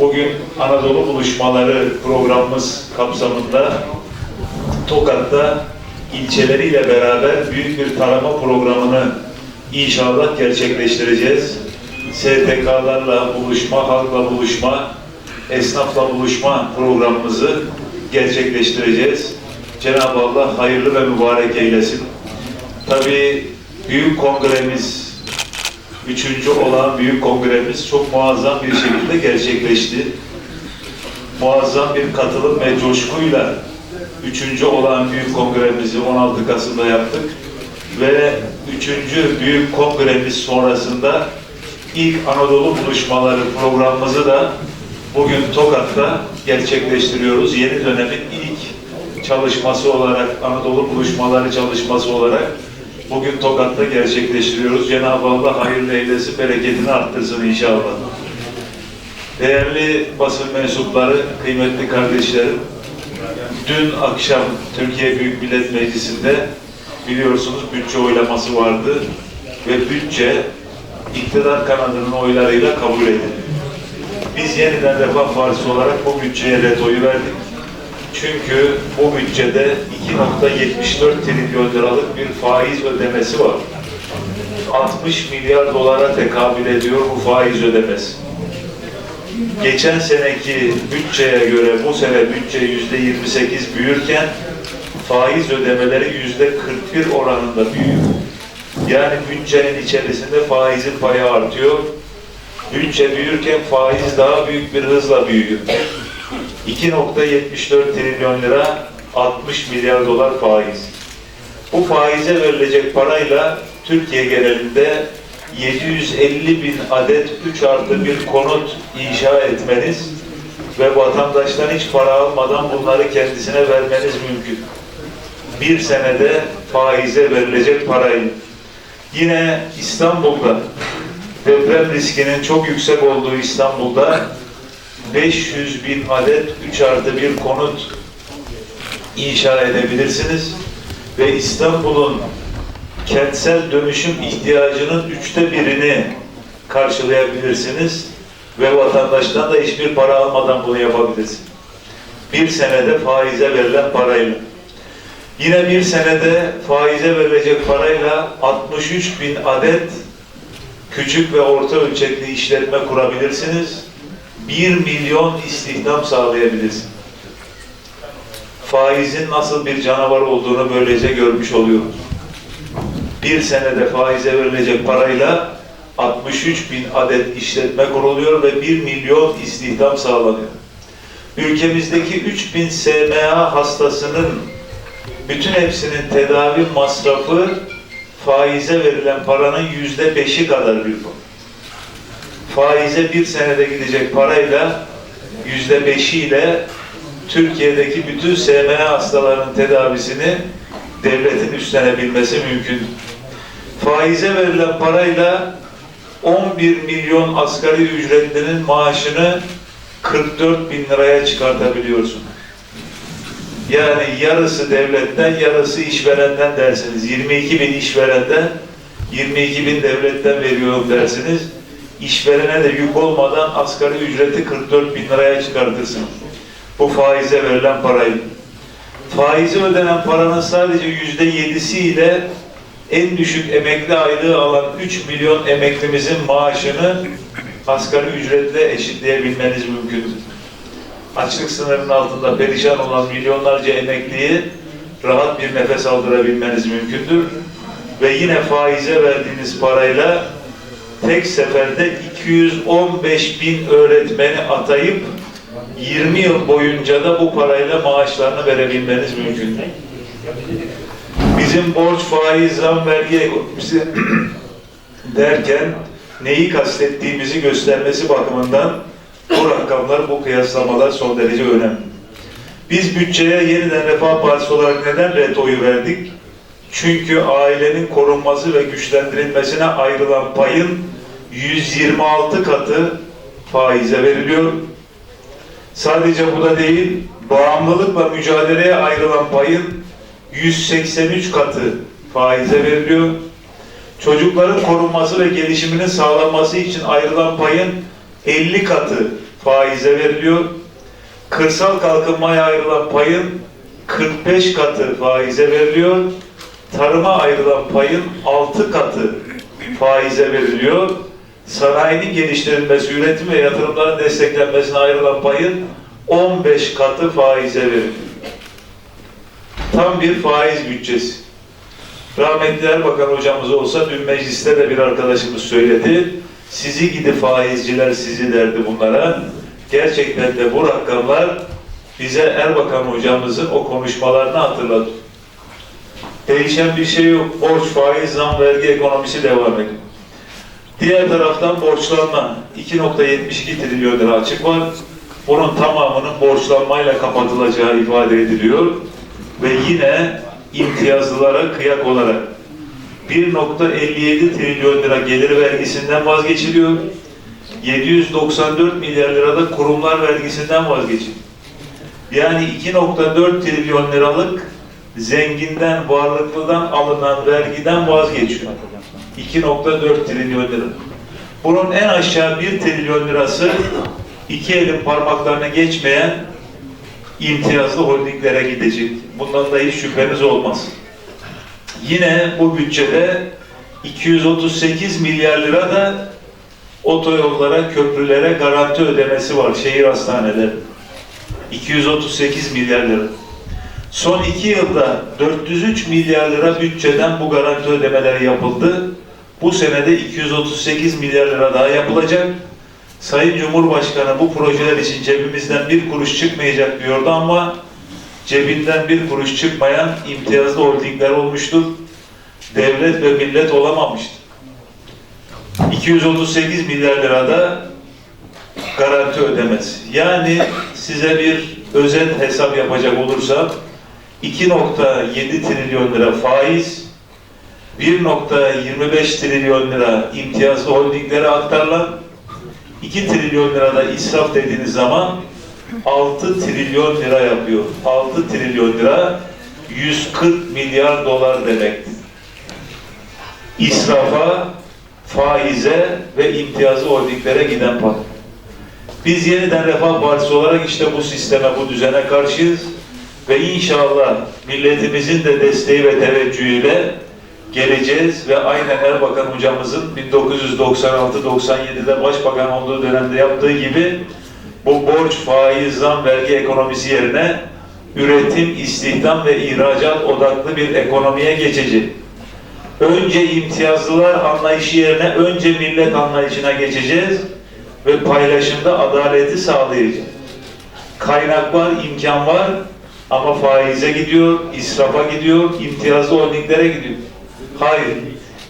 Bugün Anadolu Buluşmaları programımız kapsamında Tokat'ta ilçeleriyle beraber büyük bir tarama programını inşallah gerçekleştireceğiz. STK'larla buluşma, halkla buluşma, esnafla buluşma programımızı gerçekleştireceğiz. Cenab-ı Allah hayırlı ve mübarek eylesin. Tabii büyük kongremiz, üçüncü olan büyük kongremiz çok muazzam bir şekilde gerçekleşti. Muazzam bir katılım ve coşkuyla üçüncü olan büyük kongremizi 16 Kasım'da yaptık. Ve üçüncü büyük kongremiz sonrasında ilk Anadolu buluşmaları programımızı da bugün Tokat'ta gerçekleştiriyoruz. Yeni dönemin ilk çalışması olarak, Anadolu buluşmaları çalışması olarak bugün Tokat'ta gerçekleştiriyoruz. Cenab-ı Allah hayırlı eylesin, bereketini arttırsın inşallah. Değerli basın mensupları, kıymetli kardeşlerim, dün akşam Türkiye Büyük Millet Meclisi'nde biliyorsunuz bütçe oylaması vardı ve bütçe iktidar kanadının oylarıyla kabul edildi. Biz yeniden Refah Partisi olarak bu bütçeye ret oyu verdik. Çünkü bu bütçede 2.74 trilyon liralık bir faiz ödemesi var. 60 milyar dolara tekabül ediyor bu faiz ödemesi. Geçen seneki bütçeye göre bu sene bütçe yüzde 28 büyürken faiz ödemeleri yüzde 41 oranında büyüyor. Yani bütçenin içerisinde faizin payı artıyor. Bütçe büyürken faiz daha büyük bir hızla büyüyor. 2.74 trilyon lira 60 milyar dolar faiz. Bu faize verilecek parayla Türkiye genelinde 750 bin adet 3 artı bir konut inşa etmeniz ve vatandaştan hiç para almadan bunları kendisine vermeniz mümkün. Bir senede faize verilecek parayı. Yine İstanbul'da deprem riskinin çok yüksek olduğu İstanbul'da 500 bin adet 3 artı bir konut inşa edebilirsiniz ve İstanbul'un kentsel dönüşüm ihtiyacının üçte birini karşılayabilirsiniz ve vatandaştan da hiçbir para almadan bunu yapabilirsiniz. Bir senede faize verilen parayla. Yine bir senede faize verilecek parayla 63 bin adet küçük ve orta ölçekli işletme kurabilirsiniz. 1 milyon istihdam sağlayabilirsiniz. Faizin nasıl bir canavar olduğunu böylece görmüş oluyoruz. Bir senede faize verilecek parayla 63 bin adet işletme kuruluyor ve 1 milyon istihdam sağlanıyor. Ülkemizdeki 3 bin SMA hastasının bütün hepsinin tedavi masrafı faize verilen paranın yüzde beşi kadar bir bu. Faize bir senede gidecek parayla yüzde beşiyle Türkiye'deki bütün SMA hastalarının tedavisini devletin üstlenebilmesi mümkün. Faize verilen parayla 11 milyon asgari ücretlinin maaşını 44 bin liraya çıkartabiliyorsun. Yani yarısı devletten, yarısı işverenden dersiniz. 22 bin işverenden, 22 bin devletten veriyorum dersiniz. İşverene de yük olmadan asgari ücreti 44 bin liraya çıkartırsınız. Bu faize verilen parayı. Faizi ödenen paranın sadece yüzde yedisiyle en düşük emekli aylığı alan 3 milyon emeklimizin maaşını asgari ücretle eşitleyebilmeniz mümkündür. Açlık sınırının altında perişan olan milyonlarca emekliyi rahat bir nefes aldırabilmeniz mümkündür. Ve yine faize verdiğiniz parayla tek seferde 215 bin öğretmeni atayıp 20 yıl boyunca da bu parayla maaşlarını verebilmeniz mümkün. Bizim borç, faiz, zam, vergi ekonomisi derken neyi kastettiğimizi göstermesi bakımından bu rakamlar, bu kıyaslamalar son derece önemli. Biz bütçeye yeniden Refah Partisi olarak neden ret oyu verdik? Çünkü ailenin korunması ve güçlendirilmesine ayrılan payın 126 katı faize veriliyor. Sadece bu da değil, bağımlılıkla mücadeleye ayrılan payın 183 katı faize veriliyor. Çocukların korunması ve gelişiminin sağlanması için ayrılan payın 50 katı faize veriliyor. Kırsal kalkınmaya ayrılan payın 45 katı faize veriliyor. Tarıma ayrılan payın 6 katı faize veriliyor. Sanayinin geliştirilmesi, üretim ve yatırımların desteklenmesine ayrılan payın 15 katı faize veriliyor. Tam bir faiz bütçesi. Rahmetli Erbakan hocamız olsa dün mecliste de bir arkadaşımız söyledi. Sizi gidi faizciler sizi derdi bunlara. Gerçekten de bu rakamlar bize Erbakan hocamızın o konuşmalarını hatırladı. Değişen bir şey yok. Borç, faiz, zam, vergi ekonomisi devam ediyor. Diğer taraftan borçlanma. 2.72 trilyon lira açık var. Bunun tamamının borçlanmayla kapatılacağı ifade ediliyor. Ve yine imtiyazlılara kıyak olarak 1.57 trilyon lira gelir vergisinden vazgeçiliyor. 794 milyar lirada kurumlar vergisinden vazgeçiliyor. Yani 2.4 trilyon liralık zenginden, varlıklıdan alınan vergiden vazgeçiyor. 2.4 trilyon lira. Bunun en aşağı 1 trilyon lirası iki elin parmaklarına geçmeyen imtiyazlı holdinglere gidecek. Bundan da hiç şüpheniz olmaz. Yine bu bütçede 238 milyar lira da otoyollara, köprülere garanti ödemesi var şehir hastaneleri. 238 milyar lira. Son iki yılda 403 milyar lira bütçeden bu garanti ödemeleri yapıldı. Bu senede 238 milyar lira daha yapılacak. Sayın Cumhurbaşkanı bu projeler için cebimizden bir kuruş çıkmayacak diyordu ama cebinden bir kuruş çıkmayan imtiyazlı holdingler olmuştur. Devlet ve millet olamamıştı. 238 milyar lirada garanti ödemesi. Yani size bir özet hesap yapacak olursam 2.7 trilyon lira faiz, 1.25 trilyon lira imtiyazlı holdinglere aktarılan 2 trilyon lirada israf dediğiniz zaman 6 trilyon lira yapıyor. 6 trilyon lira 140 milyar dolar demektir. İsrafa, faize ve imtiyazlı holdinglere giden para. Biz yeniden Refah Partisi olarak işte bu sisteme, bu düzene karşıyız ve inşallah milletimizin de desteği ve teveccühüyle geleceğiz ve aynen Erbakan hocamızın 1996-97'de başbakan olduğu dönemde yaptığı gibi bu borç, faiz, zam, vergi ekonomisi yerine üretim, istihdam ve ihracat odaklı bir ekonomiye geçecek. Önce imtiyazlılar anlayışı yerine önce millet anlayışına geçeceğiz ve paylaşımda adaleti sağlayacağız. Kaynak var, imkan var ama faize gidiyor, israfa gidiyor, imtiyazlı holdinglere gidiyor. Hayır,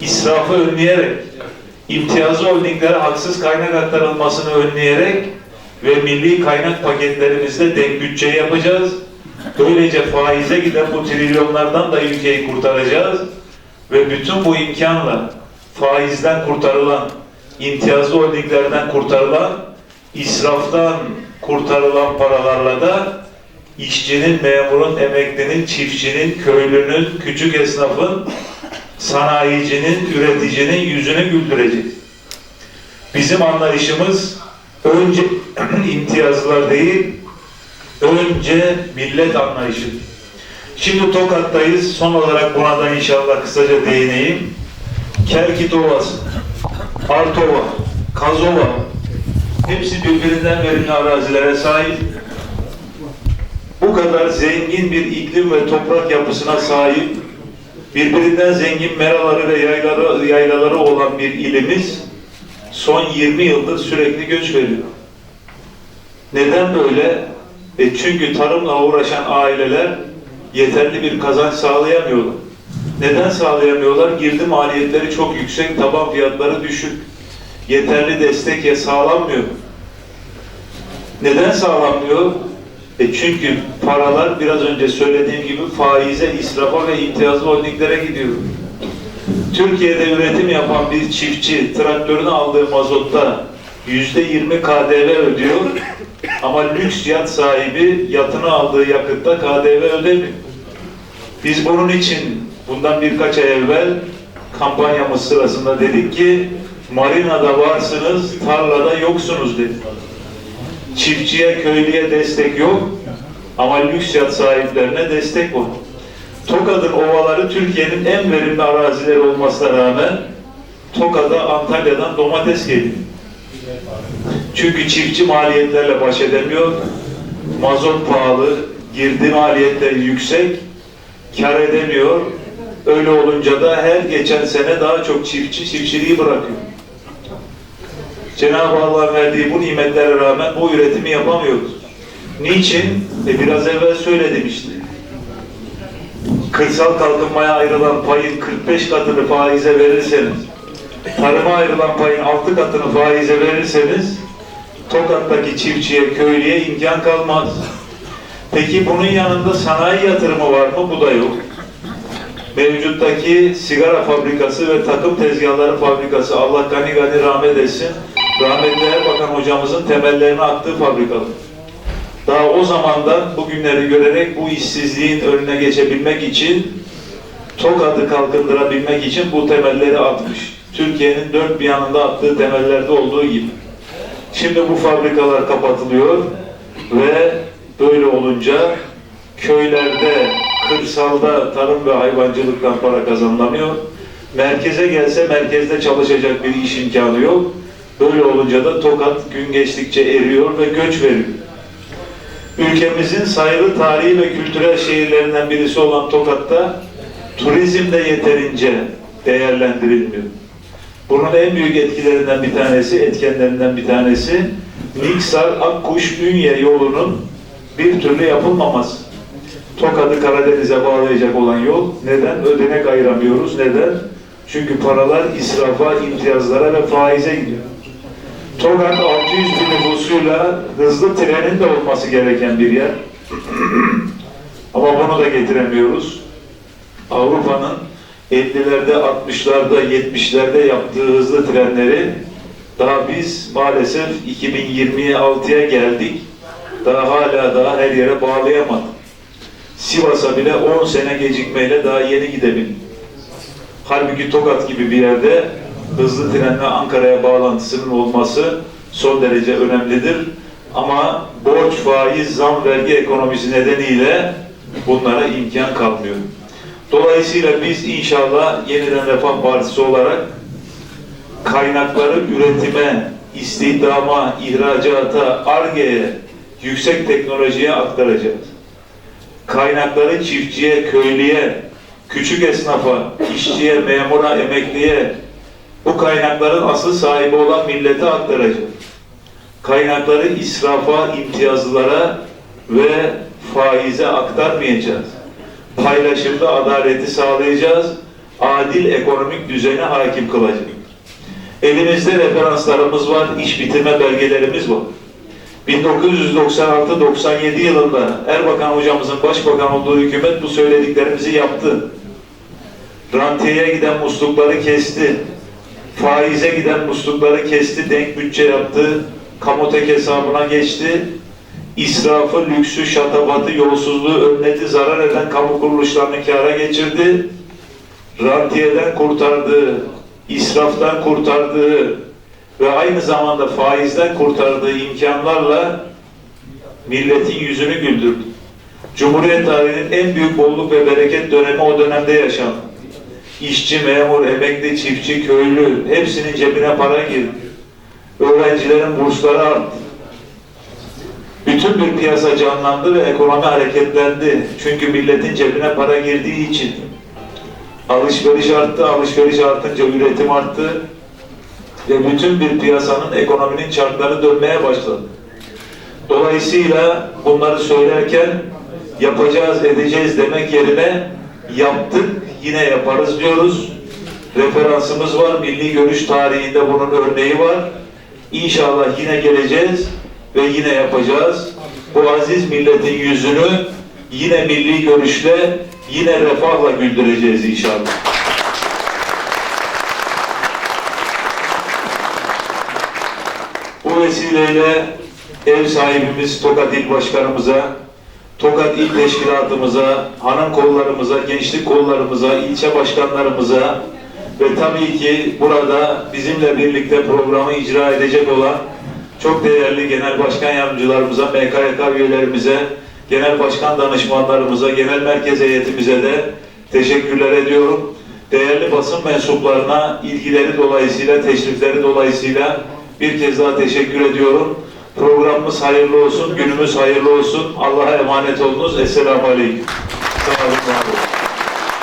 israfı önleyerek, imtiyazlı holdinglere haksız kaynak aktarılmasını önleyerek ve milli kaynak paketlerimizde denk bütçe yapacağız. Böylece faize giden bu trilyonlardan da ülkeyi kurtaracağız ve bütün bu imkanla faizden kurtarılan, imtiyazlı holdinglerden kurtarılan, israftan kurtarılan paralarla da işçinin, memurun, emeklinin, çiftçinin, köylünün, küçük esnafın, sanayicinin, üreticinin yüzünü güldürecek. Bizim anlayışımız önce imtiyazlar değil, önce millet anlayışı. Şimdi Tokat'tayız. Son olarak buna da inşallah kısaca değineyim. Kerkit Ovası, Artova, Kazova hepsi birbirinden verimli arazilere sahip. Bu kadar zengin bir iklim ve toprak yapısına sahip, birbirinden zengin meraları ve yaylaları, yaylaları olan bir ilimiz son 20 yıldır sürekli göç veriyor. Neden böyle? E çünkü tarımla uğraşan aileler yeterli bir kazanç sağlayamıyorlar. Neden sağlayamıyorlar? Girdi maliyetleri çok yüksek, taban fiyatları düşük. Yeterli destek ya sağlanmıyor. Neden sağlanmıyor? E çünkü paralar biraz önce söylediğim gibi faize, israfa ve imtiyazlı holdinglere gidiyor. Türkiye'de üretim yapan bir çiftçi traktörünü aldığı mazotta yüzde yirmi KDV ödüyor ama lüks yat sahibi yatını aldığı yakıtta KDV ödemiyor. Biz bunun için bundan birkaç ay evvel kampanyamız sırasında dedik ki marinada varsınız, tarlada yoksunuz dedik. Çiftçiye, köylüye destek yok ama lüks yat sahiplerine destek var. Tokat'ın ovaları Türkiye'nin en verimli arazileri olmasına rağmen Tokat'a Antalya'dan domates geliyor. Çünkü çiftçi maliyetlerle baş edemiyor. Mazot pahalı, girdi maliyetleri yüksek, kar edemiyor. Öyle olunca da her geçen sene daha çok çiftçi çiftçiliği bırakıyor. Cenab-ı Allah verdiği bu nimetlere rağmen bu üretimi yapamıyoruz. Niçin? E biraz evvel söyledim işte. Kırsal kalkınmaya ayrılan payın 45 katını faize verirseniz, tarıma ayrılan payın 6 katını faize verirseniz, Tokat'taki çiftçiye, köylüye imkan kalmaz. Peki bunun yanında sanayi yatırımı var mı? Bu da yok. Mevcuttaki sigara fabrikası ve takım tezgahları fabrikası Allah gani gani rahmet etsin. Rahmetli Erbakan hocamızın temellerini attığı fabrikalar. Daha o zamandan bugünleri görerek bu işsizliğin önüne geçebilmek için Tokat'ı kalkındırabilmek için bu temelleri atmış. Türkiye'nin dört bir yanında attığı temellerde olduğu gibi. Şimdi bu fabrikalar kapatılıyor ve böyle olunca köylerde, kırsalda tarım ve hayvancılıktan para kazanılamıyor. Merkeze gelse merkezde çalışacak bir iş imkanı yok. Böyle olunca da Tokat gün geçtikçe eriyor ve göç veriyor. Ülkemizin sayılı tarihi ve kültürel şehirlerinden birisi olan Tokat'ta turizm de yeterince değerlendirilmiyor. Bunun en büyük etkilerinden bir tanesi, etkenlerinden bir tanesi Niksar Akkuş Ünye yolunun bir türlü yapılmaması. Tokat'ı Karadeniz'e bağlayacak olan yol neden? Ödenek ayıramıyoruz. Neden? Çünkü paralar israfa, imtiyazlara ve faize gidiyor. Tokat 600 bin nüfusuyla hızlı trenin de olması gereken bir yer. Ama bunu da getiremiyoruz. Avrupa'nın 50'lerde, 60'larda, 70'lerde yaptığı hızlı trenleri daha biz maalesef 2026'ya geldik. Daha hala daha her yere bağlayamadık. Sivas'a bile 10 sene gecikmeyle daha yeni gidebildik. Halbuki Tokat gibi bir yerde hızlı trenle Ankara'ya bağlantısının olması son derece önemlidir. Ama borç, faiz, zam, vergi ekonomisi nedeniyle bunlara imkan kalmıyor. Dolayısıyla biz inşallah yeniden Refah Partisi olarak kaynakları üretime, istihdama, ihracata, ARGE'ye, yüksek teknolojiye aktaracağız. Kaynakları çiftçiye, köylüye, küçük esnafa, işçiye, memura, emekliye, bu kaynakların asıl sahibi olan millete aktaracağız. Kaynakları israfa, imtiyazlılara ve faize aktarmayacağız. Paylaşımda adaleti sağlayacağız. Adil ekonomik düzene hakim kılacağız. Elimizde referanslarımız var, iş bitirme belgelerimiz var. 1996-97 yılında Erbakan hocamızın başbakan olduğu hükümet bu söylediklerimizi yaptı. Rantiyeye giden muslukları kesti. Faize giden muslukları kesti, denk bütçe yaptı. Kamotek hesabına geçti. İsrafı, lüksü, şatafatı, yolsuzluğu önledi, zarar eden kamu kuruluşlarını kâra geçirdi. Rantiyeden kurtardığı, israftan kurtardığı ve aynı zamanda faizden kurtardığı imkanlarla milletin yüzünü güldürdü. Cumhuriyet tarihinin en büyük bolluk ve bereket dönemi o dönemde yaşandı. İşçi, memur, emekli, çiftçi, köylü hepsinin cebine para girdi. Öğrencilerin bursları arttı. Bütün bir piyasa canlandı ve ekonomi hareketlendi. Çünkü milletin cebine para girdiği için. Alışveriş arttı, alışveriş artınca üretim arttı. Ve bütün bir piyasanın, ekonominin çarkları dönmeye başladı. Dolayısıyla bunları söylerken yapacağız, edeceğiz demek yerine yaptık, yine yaparız diyoruz. Referansımız var, milli görüş tarihinde bunun örneği var. İnşallah yine geleceğiz ve yine yapacağız. Bu aziz milletin yüzünü yine milli görüşle, yine refahla güldüreceğiz inşallah. Bu vesileyle ev sahibimiz Tokat İl Başkanımıza, Tokat İl Teşkilatımıza, hanım kollarımıza, gençlik kollarımıza, ilçe başkanlarımıza ve tabii ki burada bizimle birlikte programı icra edecek olan çok değerli genel başkan yardımcılarımıza, MKYK üyelerimize, genel başkan danışmanlarımıza, genel merkez heyetimize de teşekkürler ediyorum. Değerli basın mensuplarına ilgileri dolayısıyla, teşrifleri dolayısıyla bir kez daha teşekkür ediyorum. Programımız hayırlı olsun, günümüz hayırlı olsun. Allah'a emanet olunuz. Esselamu Aleyküm. Sağ olun, var olun.